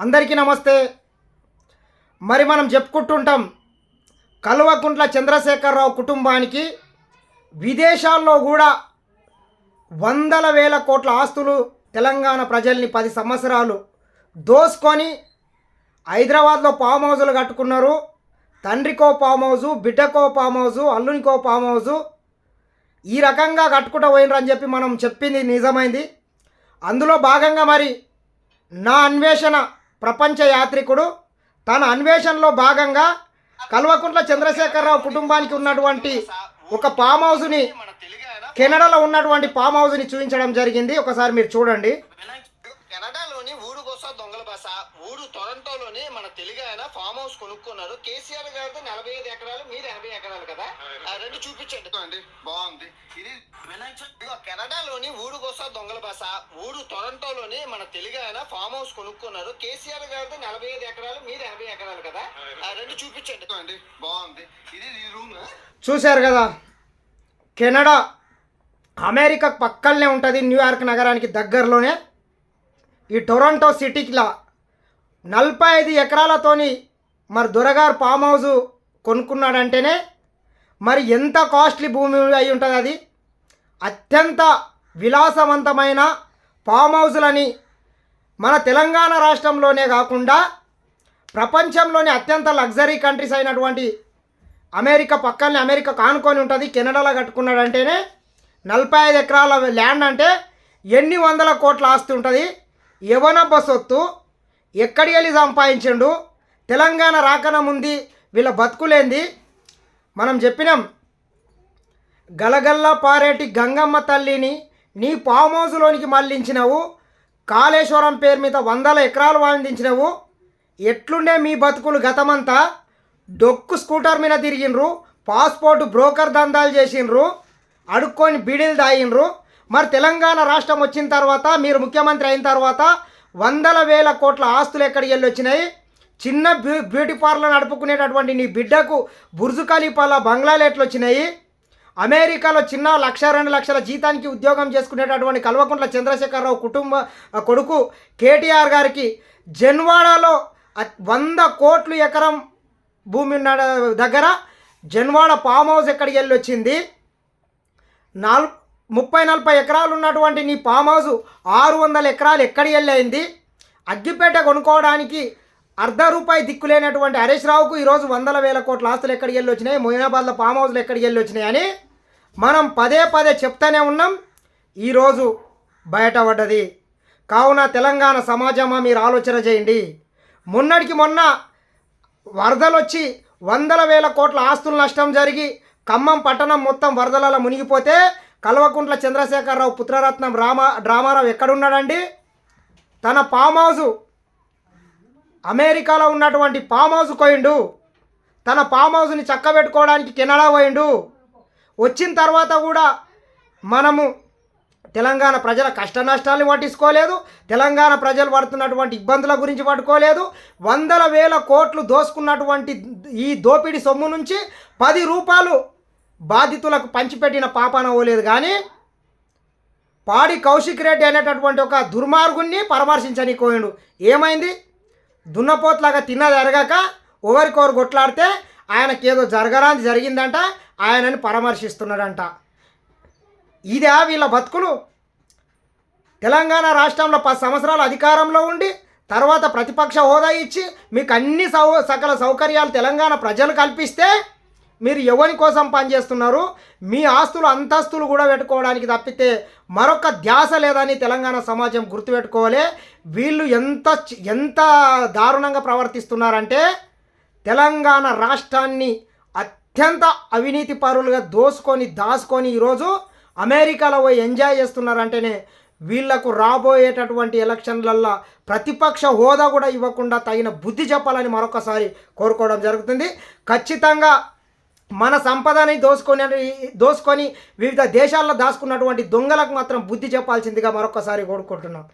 అందరికీ నమస్తే. మరి మనం చెప్పుకుంటుంటాం కల్వకుంట్ల చంద్రశేఖరరావు కుటుంబానికి విదేశాల్లో కూడా వందల వేల కోట్ల ఆస్తులు తెలంగాణ ప్రజల్ని పది సంవత్సరాలు దోసుకొని హైదరాబాద్లో ఫామ్ హౌజులు కట్టుకున్నారు. తండ్రికో ఫామ్ హౌజు బిడ్డకో ఫామ్ హౌజు అల్లునికో ఫామ్ హౌజు ఈ రకంగా కట్టుకుంటూ పోయినరు అని చెప్పి మనం చెప్పింది నిజమైంది. అందులో భాగంగా మరి నా అన్వేషణ ప్రపంచ యాత్రికుడు. తన అన్వేషణలో భాగంగా కల్వకుంట్ల చంద్రశేఖరరావు కుటుంబానికి ఉన్నటువంటి ఒక ఫామ్ హౌస్ని కెనడాలో ఉన్నటువంటి ఫామ్ హౌస్ని చూపించడం జరిగింది. ఒకసారి మీరు చూడండి. ఊరు కోసా దొంగల బస. ఊరు టొరంటోలోని మన తెలుగు ఆయన ఫామ్ హౌస్ కొనుక్కున్నారు. కేసీఆర్ గారిది నలభై ఐదు ఎకరాలు మీరు ఎనభై ఎకరాలు కదా? ఆ రెండు చూపించండి. అండి బాగుంది. ఇది కెనడాలోని ఊరు కోసా దొంగల బస. ఊరు టొరంటోలోని మన తెలుగు ఆయన ఫామ్ హౌస్ కొనుక్కున్నారు. కేసీఆర్ గారిది నలభై ఐదు ఎకరాలు మీరు ఎనభై ఎకరాలు కదా? ఆ రెండు చూపించండి. అండి బాగుంది. ఇది ఈ రూమ్. చూశారు కదా? కెనడా అమెరికా పక్కనే ఉంటుంది న్యూయార్క్ నగరానికి దగ్గరలోనే. ఈ టొరంటో సిటీకిలా నలభై ఐదు ఎకరాలతోని మరి దొరగారు ఫామ్ హౌస్ కొనుక్కున్నాడంటేనే మరి ఎంత కాస్ట్లీ భూమి అయి ఉంటుంది అది? అత్యంత విలాసవంతమైన ఫామ్ హౌజులని మన తెలంగాణ రాష్ట్రంలోనే కాకుండా ప్రపంచంలోని అత్యంత లగ్జరీ కంట్రీస్ అయినటువంటి అమెరికా పక్కనే అమెరికా కానుకొని ఉంటుంది కెనడాలో కట్టుకున్నాడంటేనే నలభై ఐదు ఎకరాల ల్యాండ్ అంటే ఎన్ని వందల కోట్ల ఆస్తి ఉంటుంది? ఎవనబ్బ సొత్తు ఎక్కడి వెళ్ళి సంపాదించిండు తెలంగాణ రాకన ముందు వీళ్ళ బతుకులేంది? మనం చెప్పినాం గలగల్లా పారేటి గంగమ్మ తల్లిని నీ ఫామ్ హౌస్లోనికి మళ్ళించినవు కాళేశ్వరం పేరు మీద వందల ఎకరాలు వాయించినవు ఎట్లుండే మీ బతుకులు గతమంతా? డొక్కు స్కూటర్ మీద తిరిగినరు పాస్పోర్ట్ బ్రోకర్ దందాలు చేసిండ్రు అడుక్కొని బీడీలు దాయినరు మరి తెలంగాణ రాష్ట్రం వచ్చిన తర్వాత మీరు ముఖ్యమంత్రి అయిన తర్వాత వందల వేల కోట్ల ఆస్తులు ఎక్కడికి వెళ్ళి వచ్చినాయి చిన్న బ్యూ బ్యూటీ పార్లర్ నడుపుకునేటటువంటి నీ బిడ్డకు బుర్జు ఖలీఫాల బంగ్లాలు ఎట్లు వచ్చినాయి అమెరికాలో చిన్న లక్ష రెండు లక్షల జీతానికి ఉద్యోగం చేసుకునేటటువంటి కల్వకుంట్ల చంద్రశేఖరరావు కుటుంబ కొడుకు కేటీఆర్ గారికి జన్వాడలో వంద కోట్లు ఎకరం భూమి దగ్గర జన్వాడ ఫామ్ హౌస్ ఎక్కడికి వెళ్ళి వచ్చింది నాలుగు ముప్పై నలభై ఎకరాలు ఉన్నటువంటి నీ ఫామ్ హౌస్ ఆరు వందల ఎకరాలు ఎక్కడికి వెళ్ళయింది అగ్గిపేట కొనుక్కోవడానికి అర్ధ రూపాయి దిక్కులేనటువంటి హరీష్ రావుకు ఈరోజు వందల వేల కోట్ల ఆస్తులు ఎక్కడికి వెళ్ళి వచ్చినాయి మొయినాబాద్లో ఫామ్ హౌస్లు ఎక్కడికి వెళ్ళి వచ్చినాయని అని మనం పదే పదే చెప్తానే ఉన్నాం. ఈరోజు బయటపడ్డది. కావున తెలంగాణ సమాజమా మీరు ఆలోచన చేయండి. మొన్నటికి మొన్న వరదలు వచ్చి వందల వేల కోట్ల ఆస్తుల నష్టం జరిగి ఖమ్మం పట్టణం మొత్తం వరదలలో మునిగిపోతే కల్వకుంట్ల చంద్రశేఖరరావు పుత్రరత్నం రామ డ్రామారావు ఎక్కడున్నాడండి? తన ఫామ్ హౌస్ అమెరికాలో ఉన్నటువంటి ఫామ్ హౌస్ పోయిండు. తన ఫామ్ హౌస్ని చక్కబెట్టుకోవడానికి కెనడా పోయిండు. వచ్చిన తర్వాత కూడా మనము తెలంగాణ ప్రజల కష్ట నష్టాలను పట్టించుకోలేదు తెలంగాణ ప్రజలు పడుతున్నటువంటి ఇబ్బందుల గురించి పట్టుకోలేదు. వందల వేల కోట్లు దోసుకున్నటువంటి ఈ దోపిడీ సొమ్ము నుంచి పది రూపాయలు బాధితులకు పంచిపెట్టిన పాపాన ఓలేదు కానీ పాడి కౌశిక్ రెడ్డి అనేటటువంటి ఒక దుర్మార్గుణ్ణి పరామర్శించని కోయండు ఏమైంది? దున్నపోతులాగా తిన్న ఎరగక ఒకరికొరు కొట్లాడితే ఆయనకి ఏదో జరగరాంది జరిగిందంట ఆయనని పరామర్శిస్తున్నాడంట. ఇదే వీళ్ళ బతుకులు? తెలంగాణ రాష్ట్రంలో పది సంవత్సరాలు అధికారంలో ఉండి తర్వాత ప్రతిపక్ష హోదా ఇచ్చి మీకు అన్ని సౌ సకల సౌకర్యాలు తెలంగాణ ప్రజలు కల్పిస్తే మీరు ఎవరి కోసం పనిచేస్తున్నారు మీ ఆస్తులు అంతస్తులు కూడా పెట్టుకోవడానికి తప్పితే మరొక ధ్యాస లేదని తెలంగాణ సమాజం గుర్తుపెట్టుకోవాలి. వీళ్ళు ఎంత చి- ఎంత దారుణంగా ప్రవర్తిస్తున్నారంటే తెలంగాణ రాష్ట్రాన్ని అత్యంత అవినీతి పరులుగా దోసుకొని దాచుకొని ఈరోజు అమెరికాలో పోయి ఎంజాయ్ చేస్తున్నారంటేనే వీళ్ళకు రాబోయేటటువంటి ఎలక్షన్లల్లో ప్రతిపక్ష హోదా కూడా ఇవ్వకుండా తగిన బుద్ధి చెప్పాలని మరొకసారి కోరుకోవడం జరుగుతుంది. ఖచ్చితంగా మన సంపదని దోసుకొని దోసుకొని వివిధ దేశాల్లో దాచుకున్నటువంటి దొంగలకు మాత్రం బుద్ధి చెప్పాల్సిందిగా మరొకసారి కోరుకుంటున్నాం.